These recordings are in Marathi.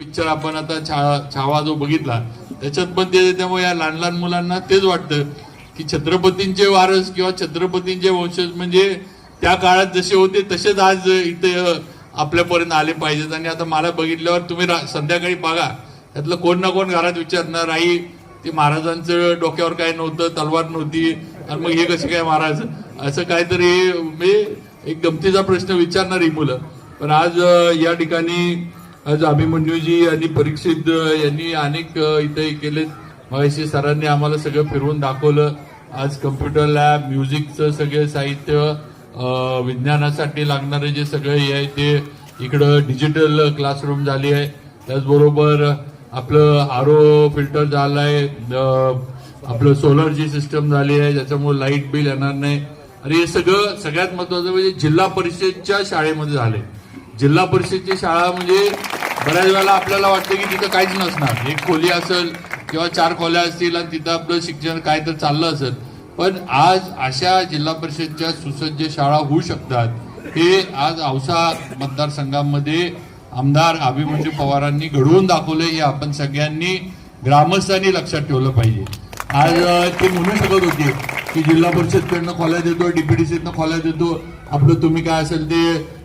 पिक्चर आपण आता छा- छावा जो बघितला त्याच्यात पण ते त्यामुळे या लहान लहान मुलांना तेच वाटतं की छत्रपतींचे वारस किंवा छत्रपतींचे वंशज म्हणजे त्या काळात जसे होते तसेच आज इथे आपल्यापर्यंत आले पाहिजेत. आणि आता मला बघितल्यावर तुम्ही संध्याकाळी बघा त्यातलं कोण ना कोण घरात विचारणार आई ते महाराजांचं डोक्यावर काय नव्हतं? तलवार नव्हती? आणि मग हे कसे काय महाराज असं काहीतरी मी एक गमतीचा प्रश्न विचारणार ही मुलं. पण आज या ठिकाणी आज अभिमन्यूजी आणि परीक्षित यांनी अनेक अ, इथे केलेत. मगाशी सरांनी आम्हाला सगळं फिरवून दाखवलं. आज कम्प्युटर लॅब म्युझिकचं सगळं साहित्य विज्ञानासाठी लागणारे जे सगळे हे आहे ते इकडं डिजिटल क्लासरूम झाली आहे. त्याचबरोबर आपलं आर ओ फिल्टर झालं आहे. आपलं सोलरची सिस्टम झाली आहे. ज्याच्यामुळे लाइट बिल येणार नाही. आणि हे सगळं सगळ्यात महत्वाचं म्हणजे जिल्हा परिषदच्या शाळेमध्ये झाले जिल्हा परिषदची शाळा म्हणजे बऱ्याच वेळेला आपल्याला वाटतं की तिथं काहीच नसणार. एक खोली असेल किंवा चार खोल्या असतील आणि तिथं आपलं शिक्षण काय तर चाललं असेल. पण आज अशा जिल्हा परिषदच्या सुसज्ज शाळा होऊ शकतात. हे आज औसा मतदारसंघामध्ये आमदार अभिमन्यू पवारांनी घडवून दाखवले हे आपण सगळ्यांनी ग्रामस्थांनी लक्षात ठेवलं पाहिजे. आज ते म्हणू शकत होते की जिल्हा परिषदकडनं खोल्या देतो डीपीडीसीतनं खोल्या देतो. आपलं तुम्ही काय असेल ते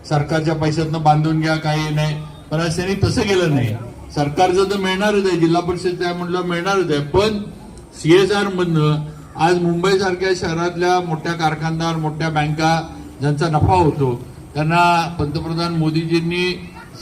सरकारच्या पैशातनं बांधून घ्या काही नाही. पण आज त्यांनी तसं केलं नाही. सरकारचं तर मिळणारच आहे जिल्हा परिषद आहे म्हटलं मिळणारच आहे. पण सीएसआर मधनं आज मुंबईसारख्या शहरातल्या मोठ्या कारखानदार मोठ्या बँका ज्यांचा नफा होतो त्यांना पंतप्रधान मोदीजींनी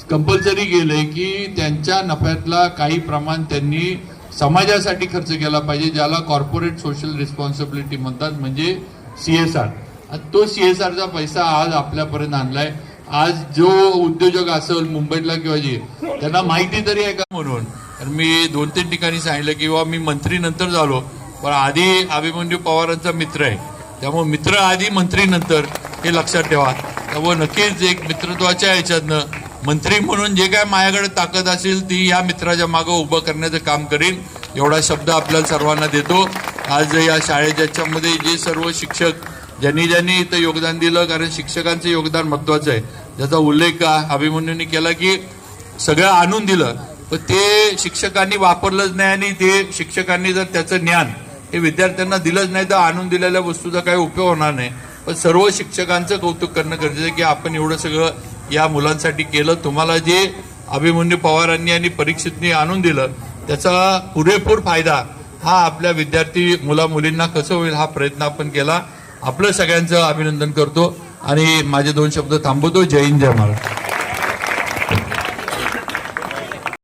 कंपल्सरी केलंय की त्यांच्या नफ्यातला काही प्रमाण त्यांनी समाजासाठी खर्च केला पाहिजे ज्याला कॉर्पोरेट सोशल रिस्पॉन्सिबिलिटी म्हणतात म्हणजे सी एस आर तो सी एस आरचा पैसा आज आपल्यापर्यंत आणलाय. आज जो उद्योजक असेल मुंबईतला किंवा जे त्यांना माहिती तरी आहे का? म्हणून. तर मी दोन तीन ठिकाणी सांगितलं किंवा मी मंत्री नंतर झालो पण आधी अभिमन्यू पवारांचा मित्र आहे. त्यामुळे मित्र आधी मंत्री नंतर हे लक्षात ठेवा. त्यामुळे नक्कीच एक मित्रत्वाच्या ह्याच्यातनं मंत्री म्हणून जे काय माझ्याकडे ताकद असेल ती या मित्राच्या मागं उभं करण्याचं काम करीन. एवढा शब्द आपल्याला सर्वांना देतो. आज या शाळेच्या याच्यामध्ये जे सर्व शिक्षक ज्यांनी ज्यांनी इथं योगदान दिलं कारण शिक्षकांचं योगदान महत्वाचं आहे. ज्याचा उल्लेख अभिमन्यूंनी केला की सगळं आणून दिलं पण ते शिक्षकांनी वापरलंच नाही आणि ते शिक्षकांनी जर त्याचं ज्ञान हे विद्यार्थ्यांना दिलंच नाही तर आणून दिलेल्या वस्तूचा काही उपयोग होणार नाही. पण सर्व शिक्षकांचं कौतुक करणं गरजेचं आहे की आपण एवढं सगळं या मुलांसाठी केलं. तुम्हाला जे अभिमन्यू पवारांनी आणि परीक्षितनी आणून दिलं त्याचा पुरेपूर फायदा हा आपल्या विद्यार्थी मुला मुलींना कसं होईल हा प्रयत्न आपण केला. आपलं सगळ्यांचं अभिनंदन करतो आणि माझे दोन शब्द थांबवतो. जय हिंद जय महाराज